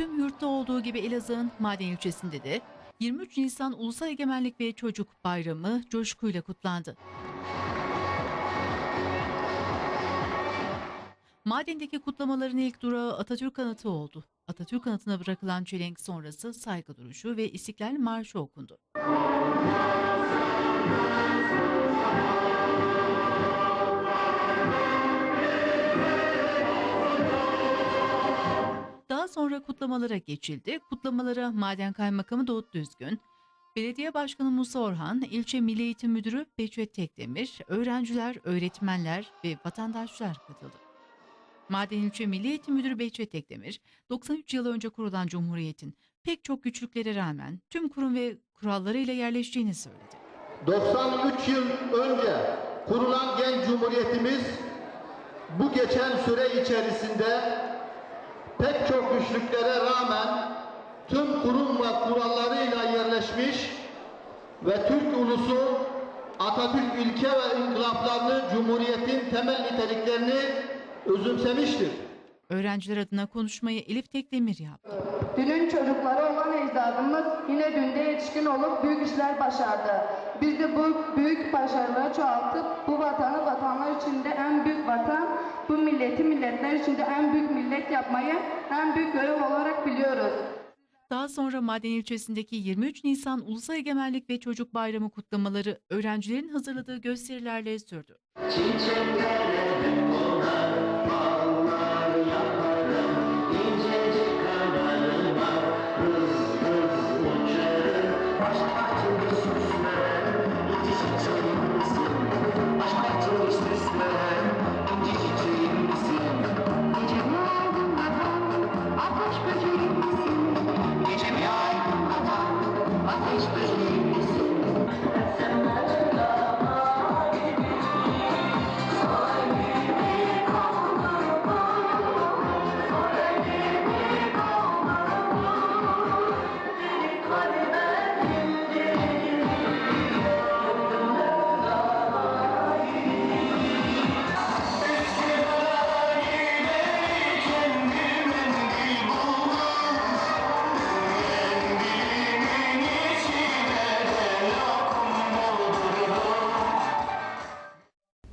Iğdır'da olduğu gibi Elazığ'ın Maden ilçesinde de 23 Nisan Ulusal Egemenlik ve Çocuk Bayramı coşkuyla kutlandı. Maden'deki kutlamaların ilk durağı Atatürk Anıtı oldu. Atatürk Anıtı'na bırakılan çelenk sonrası saygı duruşu ve İstiklal Marşı okundu. Sonra kutlamalara geçildi. Kutlamalara Maden Kaymakamı Doğut Düzgün, Belediye Başkanı Musa Orhan, İlçe Milli Eğitim Müdürü Beçet Tekdemir, öğrenciler, öğretmenler ve vatandaşlar katıldı. Maden İlçe Milli Eğitim Müdürü Behçet Tekdemir, 93 yıl önce kurulan Cumhuriyet'in pek çok güçlüklere rağmen tüm kurum ve kurallarıyla yerleştiğini söyledi. 93 yıl önce kurulan genç cumhuriyetimiz bu geçen süre içerisinde pek çok güçlüklere rağmen tüm kurum ve kurallarıyla yerleşmiş ve Türk ulusu Atatürk ilke ve inkılaplarını Cumhuriyet'in temel niteliklerini özümsemiştir. Öğrenciler adına konuşmayı Elif Tekdemir yaptı. Dünün çocukları olan ecdadımız yine dünde yetişkin olup büyük işler başardı. Biz de bu büyük başarıları çoğaltıp bu vatanı vatanlar içinde en büyük vatan, bu milleti milletler içinde en büyük hizmet yapmayı en büyük görev olarak biliyoruz. Daha sonra Maden ilçesindeki 23 Nisan Ulusal Egemenlik ve Çocuk Bayramı kutlamaları öğrencilerin hazırladığı gösterilerle sürdü. Çiçeklere Thank you.